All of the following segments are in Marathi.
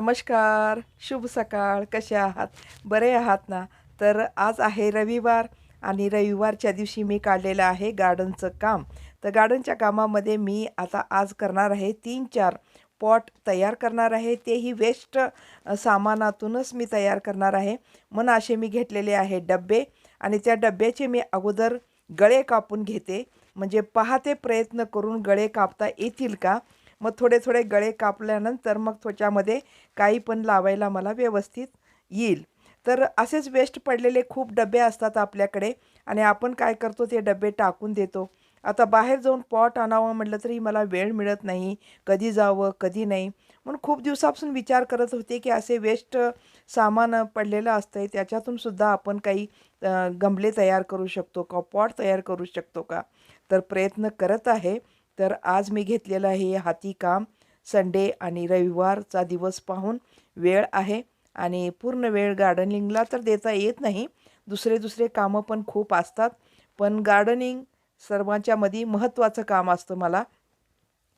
नमस्कार शुभ सकाळ कसे आहात? बरे आहात ना? तर आज आहे रविवार आणि रविवारच्या दिवशी मी काढलेलं आहे गार्डनचं काम. तर गार्डनच्या कामामध्ये मी आता आज करणार आहे तीन चार पॉट तयार करणार आहे. तेही वेस्ट सामानातूनच मी तयार करणार आहे. म्हणून असे मी घेतलेले आहे डबे आणि त्या डब्याचे मी अगोदर गळे कापून घेते. म्हणजे पाहते प्रयत्न करून गळे कापता येतील का? मग थोडे थोडे गळे कापल्यानंतर मग त्वच्यामध्ये काही पण लावायला मला व्यवस्थित येईल. तर असेच वेस्ट पडलेले खूप डबे असतात आपल्याकडे आणि आपण काय करतो ते डबे टाकून देतो. आता बाहेर जाऊन पॉट आणावं म्हटलं तरी मला वेळ मिळत नाही. कधी जावं कधी नाही. म्हणून खूप दिवसापासून विचार करत होते की असे वेस्ट सामान पडलेलं असतं त्याच्यातून सुद्धा आपण काही गमले तयार करू शकतो का? पॉट तयार करू शकतो का? तर प्रयत्न करत आहे. तर आज मी घेतलेलं हे हाती काम. संडे आणि रविवारचा दिवस पाहून वेळ आहे आणि पूर्ण वेळ गार्डनिंगला तर देता येत नाही. दुसरे दुसरे कामं पण खूप असतात. पण गार्डनिंग सर्वांच्यामध्ये महत्त्वाचं काम असतं मला.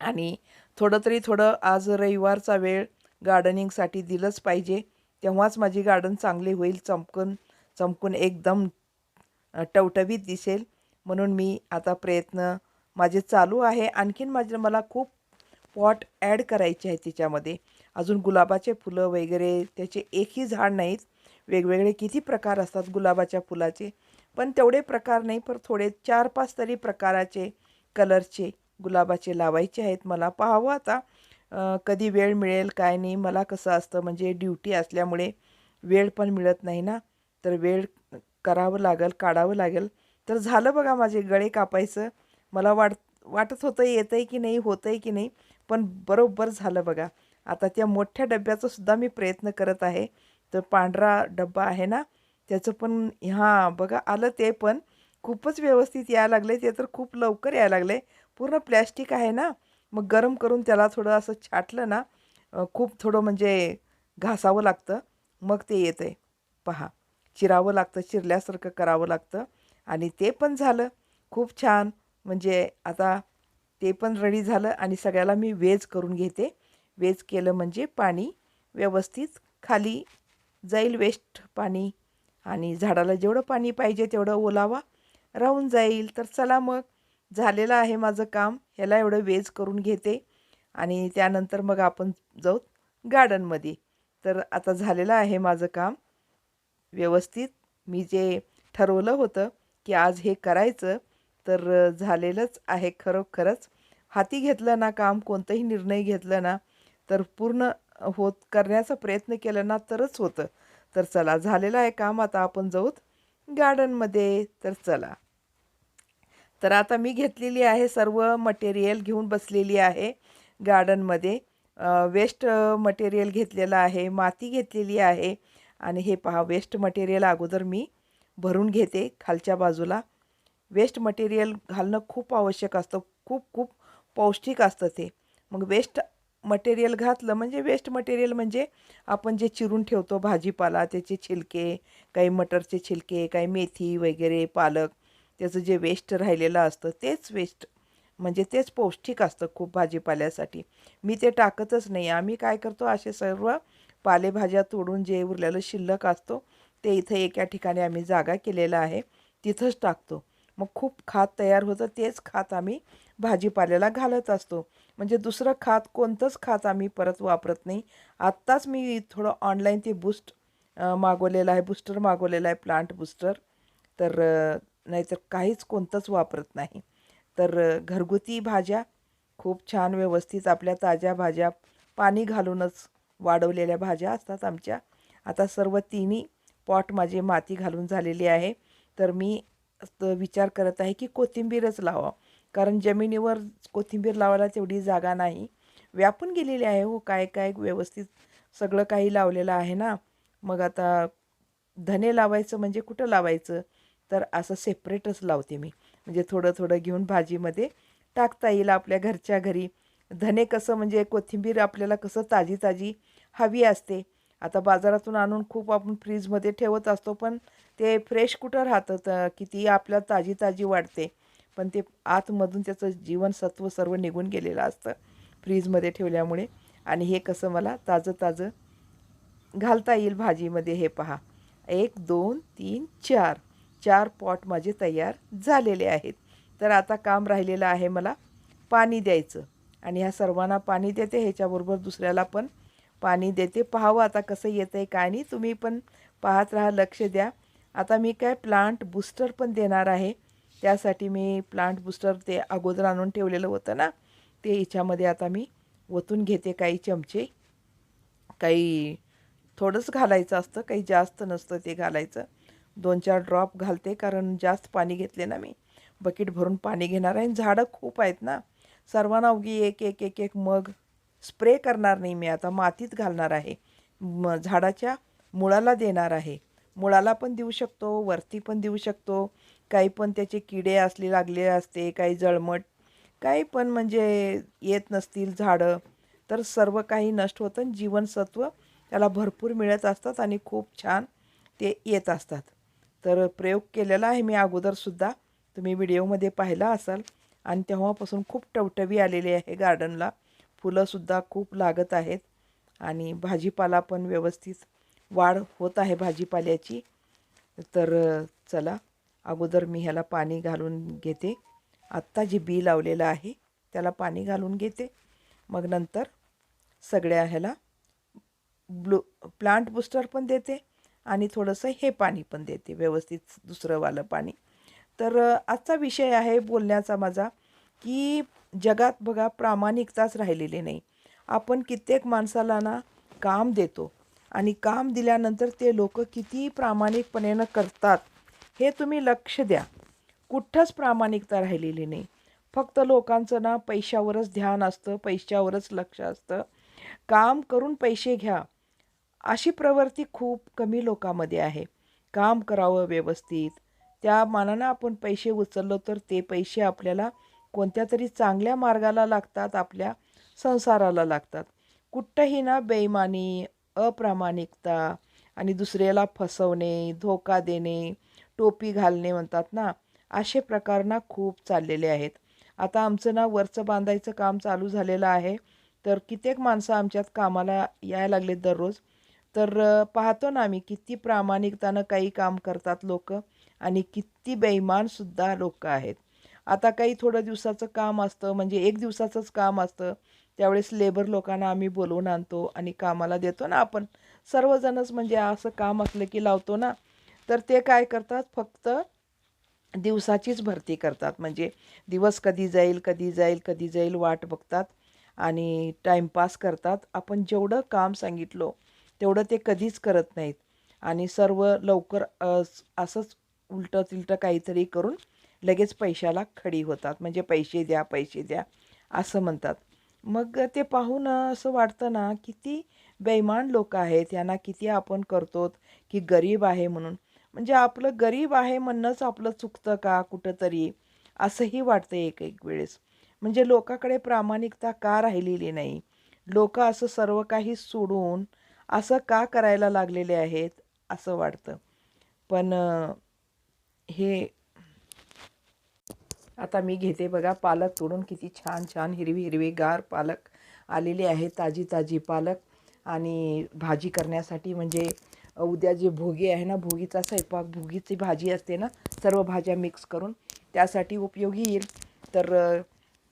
आणि थोडं तरी थोडं आज रविवारचा वेळ गार्डनिंगसाठी दिलंच पाहिजे. तेव्हाच माझी गार्डन चांगली होईल चमकून चमकून एकदम टवटवीत दिसेल. म्हणून मी आता प्रयत्न माझे चालू आहे. आणखीन माझे मला खूप पॉट ॲड करायचे आहे त्याच्यामध्ये अजून गुलाबाचे फुलं वगैरे त्याचे एकही झाड नाहीत. वेगवेगळे किती प्रकार असतात गुलाबाच्या फुलाचे. पण तेवढे प्रकार नाही पण थोडे चार पाच तरी प्रकाराचे कलरचे गुलाबाचे लावायचे आहेत. मला पाहावं आता कधी वेळ मिळेल काय नाही मला कसं असतं म्हणजे ड्युटी असल्यामुळे वेळ पण मिळत नाही ना. तर वेळ करावं लागेल काढावं लागेल. तर झालं बघा माझे गळे कापायचं. मला वाट वाटत होतं येतं आहे की नाही होतं आहे की नाही पण बरोबर झालं बघा. आता त्या मोठ्या डब्याचा सुद्धा मी प्रयत्न करत आहे. तर पांढरा डब्बा आहे ना त्याचं पण हां बघा आलं ते पण. खूपच व्यवस्थित यायला लागले ते तर खूप लवकर यायला लागले पूर्ण प्लॅस्टिक आहे ना मग गरम करून त्याला थोडं असं छाटलं ना खूप थोडं म्हणजे घासावं लागतं. मग ते येतं आहे पहा चिरावं लागतं चिरल्यासारखं करावं लागतं. आणि ते पण झालं. खूप छान. म्हणजे आता ते पण रेडी झालं आणि सगळ्याला मी वेज करून घेते. वेज केलं म्हणजे पाणी व्यवस्थित खाली जाईल वेस्ट पाणी आणि झाडाला जेवढं पाणी पाहिजे तेवढं ओलावा राहून जाईल. तर चला मग झालेलं आहे माझं काम. ह्याला एवढं वेज करून घेते आणि त्यानंतर मग आपण जाऊ गार्डनमध्ये तर आता झालेलं आहे माझं काम. व्यवस्थित मी जे ठरवलं होतं की आज हे करायचं तर झालेलंच आहे खरोखरच. हाती घेतलं ना काम कोणतंही निर्णय घेतलं ना तर पूर्ण होत करण्याचा प्रयत्न केला ना तरच होतं. तर चला झालेलं आहे काम आता आपण जाऊत गार्डनमध्ये तर चला. तर आता मी घेतलेली आहे सर्व मटेरियल घेऊन बसलेली आहे गार्डनमध्ये. वेस्ट मटेरियल घेतलेलं आहे माती घेतलेली आहे. आणि हे पहा वेस्ट मटेरियल अगोदर मी भरून घेते खालच्या बाजूला. वेस्ट मटेरियल घालणं खूप आवश्यक असतं. खूप खूप पौष्टिक असतं ते. मग वेस्ट मटेरियल घातलं म्हणजे वेस्ट मटेरियल म्हणजे आपण जे चिरून ठेवतो भाजीपाला त्याचे छिलके काही मटरचे छिलके काही मेथी वगैरे पालक त्याचं जे वेस्ट राहिलेलं असतं तेच वेस्ट म्हणजे तेच पौष्टिक असतं खूप भाजीपाल्यासाठी. मी ते टाकतच नाही. आम्ही काय करतो असे सर्व पालेभाज्या तोडून जे उरलेलं शिल्लक असतो ते इथं एका ठिकाणी आम्ही जागा केलेलं आहे तिथंच टाकतो. मग खूप खात तयार होतं तेच खात आम्ही भाजीपाल्याला घालत असतो. म्हणजे दुसरं खात कोणतंच खात आम्ही परत वापरत नाही. आत्ताच मी थोडं ऑनलाईन ते बूस्ट मागवलेलं आहे बूस्टर मागवलेलं आहे प्लांट बूस्टर तर नाहीतर काहीच कोणतंच वापरत नाही. तर घरगुती भाज्या खूप छान व्यवस्थित आपल्या ताज्या भाज्या पाणी घालूनच वाढवलेल्या भाज्या असतात आमच्या. आता सर्व तिन्ही पॉट माझे माती घालून झालेली आहे. तर मी विचार करत आहे की कोथिंबीरच लावा. कारण जमिनीवर कोथिंबीर लावायला तेवढी जागा नाही. व्यापून गेलेली आहे हो काय काय व्यवस्थित सगळं काही लावलेलं आहे ना. मग आता धने लावायचं म्हणजे कुठं लावायचं? तर असं सेपरेटच लावते मी. म्हणजे थोडं थोडं घेऊन भाजीमध्ये टाकता येईल आपल्या घरच्या घरी. धने कसं म्हणजे कोथिंबीर आपल्याला कसं ताजी ताजी हवी असते. आता बाजारातून आणून खूप आपण फ्रीजमध्ये ठेवत असतो पण ते फ्रेश कुठं राहतं? तर किती आपल्या ताजी ताजी वाटते पण ते आतमधून त्याचं जीवनसत्व सर्व निघून गेलेलं असतं फ्रीजमध्ये ठेवल्यामुळे. आणि हे कसं मला ताजं ताजं घालता येईल भाजीमध्ये हे पहा. एक दोन तीन चार. चार पॉट माझे तयार झालेले आहेत. तर आता काम राहिलेलं आहे मला पाणी द्यायचं. आणि ह्या सर्वांना पाणी देते ह्याच्याबरोबर दुसऱ्याला पण पाणी देते. पाहावं आता कसं येतं आहे काय नाही. तुम्ही पण पाहत राहा लक्ष द्या. आता मी काय प्लांट बूस्टर पण देणार आहे. त्यासाठी मी प्लांट बूस्टर ते अगोदर आणून ठेवलेलं होतं ना. ते हिच्यामध्ये आता मी ओतून घेते काही चमचे. काही थोडंच घालायचं असतं काही जास्त नसतं ते घालायचं. दोन चार ड्रॉप घालते कारण जास्त पाणी घेतले ना मी. बकेट भरून पाणी घेणार आहे. आणि झाडं खूप आहेत ना. सर्वांना उगी एक एक एक एक मग स्प्रे करणार नाही मी. आता मातीत घालणार आहे. म झाडाच्या मुळाला देणार आहे. मुळाला पण देऊ शकतो वरती पण देऊ शकतो. काही पण त्याचे किडे असले लागले असते काही जळमट काही पण म्हणजे येत नसतील झाडं तर सर्व काही नष्ट होतं आणि जीवनसत्व त्याला भरपूर मिळत असतात आणि खूप छान ते येत असतात. तर प्रयोग केलेला आहे मी अगोदरसुद्धा तुम्ही व्हिडिओमध्ये पाहिला असाल आणि तेव्हापासून खूप टवटवी आलेली आहे गार्डनला फुलंसुद्धा खूप लागत आहेत आणि भाजीपाला पण व्यवस्थित वाढ होत आहे भाजीपाल्याची. तर चला अगोदर मी ह्याला पाणी घालून घेते. आत्ता जे बी लावलेलं आहे त्याला पाणी घालून घेते. मग नंतर सगळ्या ह्याला ब्लू प्लांट बुस्टर पण देते आणि थोडंसं हे पाणी पण देते व्यवस्थित दुसरंवालं पाणी. तर आजचा विषय आहे बोलण्याचा माझा की जगात बघा प्रामाणिकताच राहिलेली नाही. आपण कित्येक माणसाला ना काम देतो आणि काम दिल्यानंतर ते लोक किती प्रामाणिकपणेनं करतात हे तुम्ही लक्ष द्या. कुठंच प्रामाणिकता राहिलेली नाही. फक्त लोकांचं ना पैशावरच ध्यान असतं पैशावरच लक्ष असतं. काम करून पैसे घ्या. अशी प्रवृत्ती खूप कमी लोकांमध्ये आहे. काम करावं व्यवस्थित. त्या मानानं आपण पैसे उचललो तर ते पैसे आपल्याला कोणत्या तरी चांगल्या मार्गाला लागतात आपल्या संसाराला लागतात. कुठंही ना बेईमानी अप्रामाणिकता आणि दुसऱ्याला फसवणे धोका देणे टोपी घालणे म्हणतात ना असे प्रकार ना खूप चाललेले आहेत. आता आमचं ना वरचं बांधायचं काम चालू झालेलं आहे. तर कित्येक माणसं आमच्यात कामाला यायला लागले दररोज. तर पाहतो ना आम्ही किती प्रामाणिकतानं काही काम करतात लोक आणि किती बेईमानसुद्धा लोक आहेत. आता काही थोडं दिवसाचं काम असतं म्हणजे एक दिवसाचंच काम असतं. त्यावेळेस लेबर लोकांना आम्ही बोलवून आणतो आणि कामाला देतो ना आपण. सर्वजणच म्हणजे असं काम असलं की लावतो ना. तर ते काय करतात? फक्त दिवसाचीच भरती करतात. म्हणजे दिवस कधी जाईल कधी जाईल कधी जाईल वाट बघतात आणि टाईमपास करतात. आपण जेवढं काम सांगितलो तेवढं ते कधीच करत नाहीत. आणि सर्व लवकर असंच उलटं तिलटं काहीतरी करून लगेच पैशाला खडी होतात. म्हणजे पैसे द्या पैसे द्या असं म्हणतात. मग ते पाहून असं वाटतं ना किती बेईमान लोक आहेत यांना किती आपण करतो की गरीब आहे म्हणून. म्हणजे आपलं गरीब आहे म्हणणंच आपलं चुकतं का कुठंतरी? असंही वाटतं एक एक वेळेस. म्हणजे लोकाकडे प्रामाणिकता का राहिलेली नाही? लोक असं सर्व काही सोडून असं का करायला लागलेले आहेत असं वाटतं. पण हे आता मी घेते बघा पालक तोडून किती छान छान हिरवी हिरवी गार पालक आलेली आहे ताजी ताजी पालक. आणि भाजी करण्यासाठी म्हणजे उद्या जे भोगी आहे ना भोगीचा स्वयंपाक भोगीची भाजी असते ना सर्व भाज्या मिक्स करून त्यासाठी उपयोगी येईल. तर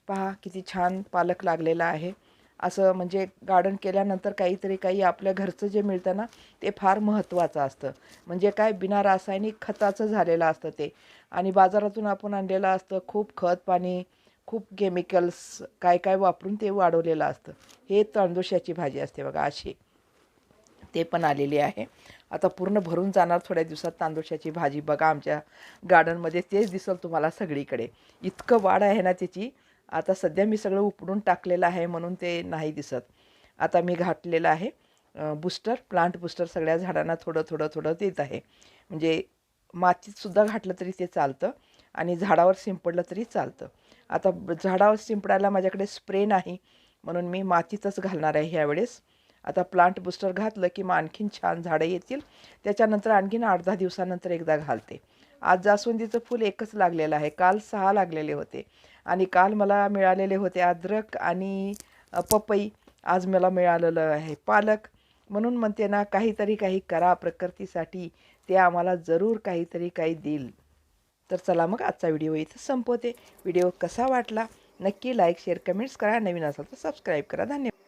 पहा किती छान पालक लागलेला आहे. असं म्हणजे गार्डन केल्यानंतर काहीतरी काही आपल्या घरचं जे मिळतं ना ते फार महत्त्वाचं असतं. म्हणजे काय बिना रासायनिक खताचं झालेलं असतं ते. आणि बाजारातून आपण आणलेलं असतं खूप खत पाणी खूप केमिकल्स काय काय वापरून ते वाढवलेलं असतं. हे तांदुशाची भाजी असते बघा अशी. ते पण आलेली आहे. आता पूर्ण भरून जाणार थोड्या दिवसात तांदुशाची भाजी. बघा आमच्या गार्डनमध्ये तेच दिसल तुम्हाला सगळीकडे. इतकं वाढ आहे ना त्याची. आता सध्या मी सगळं उपडून टाकलेलं आहे म्हणून ते नाही दिसत. आता मी घातलेलं आहे बुस्टर प्लांट बुस्टर सगळ्या झाडांना थोडं थोडं थोडं देत आहे. म्हणजे मातीतसुद्धा घातलं तरी ते चालतं आणि झाडावर शिंपडलं तरी चालतं. आता झाडावर शिंपडायला माझ्याकडे स्प्रे नाही म्हणून मी मातीतच घालणार आहे ह्यावेळेस. आता प्लांट बुस्टर घातलं की मग आणखीन छान झाडं येतील. त्याच्यानंतर आणखीन आठ दहा दिवसानंतर एकदा घालते. आज जास्वंदीचं फूल एकच लागलेलं आहे. काल सहा लागलेले होते. आणि काल मला मिळालेले होते अद्रक आणि पपई. आज मला मिळालेलं आहे पालक. म्हणून म्हणते ना काहीतरी काही करा प्रकृतीसाठी. ते आम्हाला जरूर काहीतरी काही देईल. तर चला मग आजचा व्हिडिओ इथं संपवते. व्हिडिओ कसा वाटला? नक्की लाईक शेअर कमेंट्स करा. नवीन असाल तर सबस्क्राईब करा. धन्यवाद.